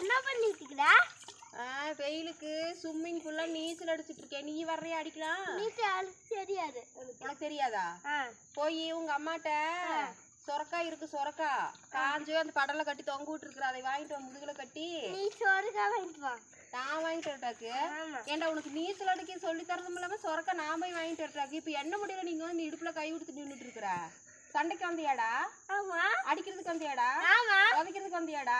என்ன பண்ணிட்டு இருக்கிற ஆ வெயிலுக்கு ஸ்விம்மிங் பூல்ல நீச்சல் அடிச்சிட்டு இருக்கேன். நீ வர்றியா அடிக்கலாம் நீச்சல் அடிக்க தெரியாது. உனக்கு தெரியாதா? போய் உங்க அம்மாட்ட சொரக்கா இருக்கு சொரக்கா. காஞ்சு அந்த படலை கட்டி தொங்க விட்டுருக்குற அதை வாங்கிட்டு வா முதுகுல கட்டி. நீ சோறுக்கா வாங்கிட்டு வா. நான் வாங்கிட்டு வரட்டாக்கு ஏன்டா உனக்கு நீச்சல் அடிக்க சொல்லி தரதும் இல்லாம சொரக்கா நான் போய் வாங்கிட்டு வரட்டாக்கு இப்ப என்ன முடியல நீங்க வந்து இடுப்புல கை கொடுத்து நின்றுட்டு இருக்கிற? சண்டைக்கு வந்தியாடா? ஆமா. அடிக்கிறதுக்கு வந்தியாடா? ஆமா. உதைக்கிறதுக்கு வந்தியாடா?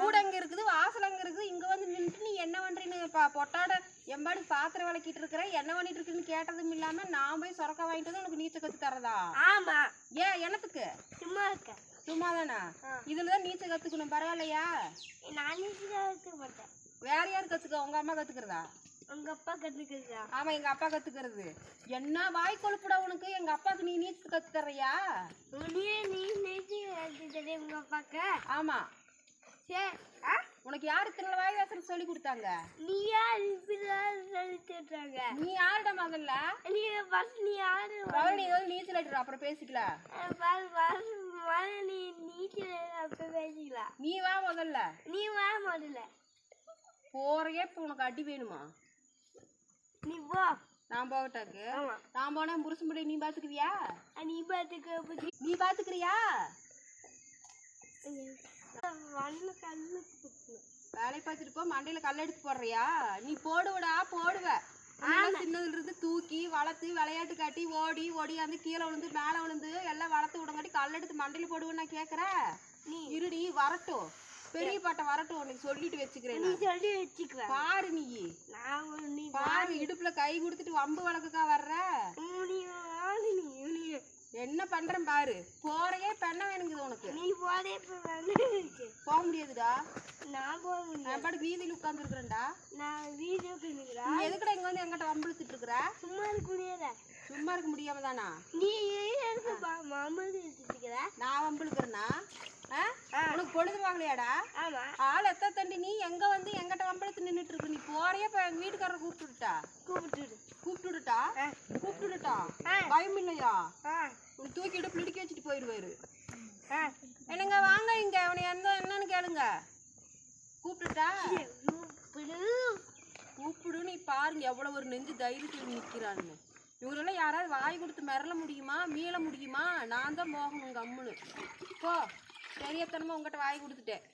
வீடு அங்க இருக்குது வாசல் அங்க இருக்குது. இங்க வந்து நின்றுட்டு நீ என்ன பண்றீன்னு பொட்டாட எம்பாடி பாத்திரம் விளக்கிட்டு இருக்கிற என்ன பண்ணிட்டு இருக்குன்னு கேட்டதும் இல்லாம நான் போய் சொரக்கா வாங்கிட்டு வந்து உனக்கு நீச்சல் கத்து தரதா ஆமா. ஏன் என்னத்துக்கு? சும்மா இருக்க சும்மா தானா ஆ. இதுலதான் நீச்சல் கத்துக்கணும் பரவாயில்லையா? நான் நீச்சல் மாட்டேன். வேற யார் கத்துக்க? உங்க அம்மா கத்துக்கிறதா? உங்க அப்பா கத்துக்கிறதா? ஆமா எங்க அப்பா கத்துக்கிறது. என்ன வாய் கொழுப்புடா உனக்கு? எங்க அப்பாக்கு நீ நீச்சல் கத்து தர்றியா? நீ நீ நீச்சல் உங்க அப்பாக்கு. ஆமா. உனக்கு யாரு திருநெல் வாய் வாசல் சொல்லி கொடுத்தாங்க? இப்படிதான் சொல்லிட்டுறாங்க நீ யாருடா முதல்ல நீ ஃபர்ஸ்ட் நீ யாரு? முதல்ல நீ ஏதாவது நீச்சல் அடிடுற அப்புறம் பேசிக்கலாம் நீ நீச்சல் அப்ப பேசிக்கலாம் நீ வா முதல்ல. நீ வா முதல்ல. போறையே இப்போ உனக்கு அடி வேணுமா? நீ போ. நான் போகட்டாக்கு. நான் போனா புருஷன் நீ பாத்துக்கிறியா? நீ பார்த்துக்க பத்தி. நீ பாத்துக்கிறியா? மண்ணு கல்லு குத்தணும் வேலையை பார்த்துட்டு போ மண்டையில கல் எடுத்து போடுறியா? நீ போடுவடா போடுவ. சின்னதுல இருந்து தூக்கி வளர்த்து விளையாட்டு காட்டி ஓடி ஓடியாந்து கீழே விழுந்து மேலே விழுந்து எல்லாம் வளர்த்து விடங்காட்டி கல் எடுத்து மண்டையில போடுவேன்னு நான் கேட்குறேன் நீ. இருடி வரட்டும். பெரிய பாட்டை வரட்டும் உனக்கு சொல்லிட்டு வச்சுக்கிறேன் நீ. சொல்லி வச்சுக்குவேன் பாரு நீ. பாரு இடுப்புல கை கொடுத்துட்டு வம்பு வழக்குக்கா வர்ற. என்ன பண்றேன் பாரு. போறையே பெண்ண வேணுங்குது உனக்கு. நீ போதே போக முடியாதுடா. நான் போக முடியும் நான் பாட்டு வீதியில் உட்காந்துருக்குறேன்டா நான் வீடியோ பண்ணிக்கிறேன் நீ எதுக்குடா இங்க வந்து எங்கிட்ட வம்பிழுத்துட்டு இருக்கிற சும்மா இருக்க முடியாத? சும்மா இருக்க முடியாம தானா? நீ எடுத்து மாமது எடுத்துக்கிற நான் வம்பிழுக்கிறேன்னா உனக்கு பொழுது வாங்கலையாடா? ஆமா. ஆள் எத்த தண்டி நீ எங்க வந்து எங்கிட்ட வம்பிழுத்து நின்னுட்டு இருக்கு நீ போறையே இப்ப எங்க வீட்டுக்காரரை கூப்பிட்டுட்டா கூப்பிட்டுடு கூப்பிட்டுட்டா ஆ. கூப்பிட்டுட்டா ஆ. பயம் இல்லையா? உன் தூக்கிட்டு பிடிக்க வச்சுட்டு போயிடுவாரு. ஆ என்னங்க வாங்க இங்க. அவனை எந்த என்னன்னு கேளுங்க. கூப்பிட்டுட்டா? கூப்பிடு நீ பாருங்க எவ்வளவு ஒரு நெஞ்சு தைரியத்தில் நிற்கிறான்னு இவங்களெல்லாம் யாராவது வாய் கொடுத்து மிரள முடியுமா மீள முடியுமா? நான் தான் போகணும் கம்முன்னு போ. பெரியத்தனமாக உங்ககிட்ட வாய் கொடுத்துட்டேன்.